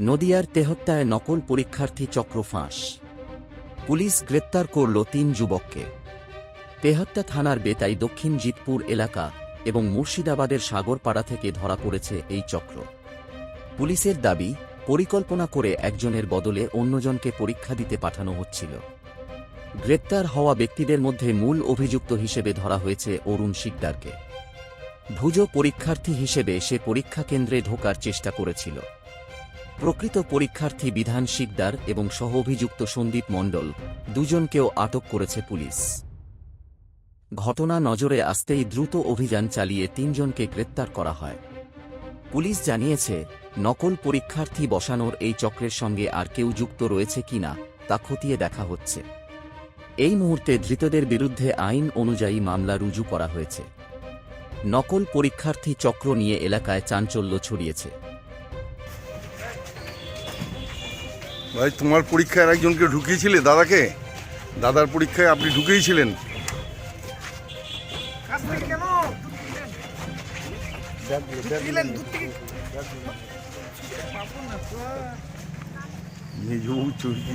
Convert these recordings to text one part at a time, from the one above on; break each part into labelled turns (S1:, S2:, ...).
S1: নদিয়ার তেহত্তায় নকল পরীক্ষার্থী চক্র ফাঁস। পুলিশ গ্রেপ্তার করল তিন যুবককে। তেহত্তা থানার বেতাই দক্ষিণ জিতপুর এলাকা এবং মুর্শিদাবাদের সাগরপাড়া থেকে ধরা পড়েছে এই চক্র। পুলিশের দাবি, পরিকল্পনা করে একজনের বদলে অন্যজনকে পরীক্ষা দিতে পাঠানো হচ্ছিল। গ্রেপ্তার হওয়া ব্যক্তিদের মধ্যে মূল অভিযুক্ত হিসেবে ধরা হয়েছে অরুণ শিকদারকে। ভুজো পরীক্ষার্থী হিসেবে সে পরীক্ষা কেন্দ্রে ঢোকার চেষ্টা করেছিল। প্রকৃত পরীক্ষার্থী বিধান শিকদার এবং সহ অভিযুক্ত সন্দীপ মণ্ডল, দুজনকেও আটক করেছে পুলিশ। ঘটনা নজরে আসতেই দ্রুত অভিযান চালিয়ে তিনজনকে গ্রেপ্তার করা হয়। পুলিশ জানিয়েছে, নকল পরীক্ষার্থী বসানোর এই চক্রের সঙ্গে আর কেউ যুক্ত রয়েছে কিনা তা খতিয়ে দেখা হচ্ছে। এই মুহূর্তে ধৃতদের বিরুদ্ধে আইন অনুযায়ী মামলা রুজু করা হয়েছে। নকল পরীক্ষার্থী চক্র নিয়ে এলাকায় চাঞ্চল্য ছড়িয়েছে।
S2: ভাই তোমার পরীক্ষায় একজনকে ঢুকিয়েছিলে দাদাকে দাদার পরীক্ষায় আপনি ঢুকিয়েছিলেন। নিজেও চুরি কি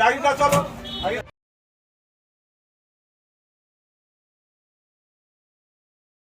S3: গাড়িটা চলো।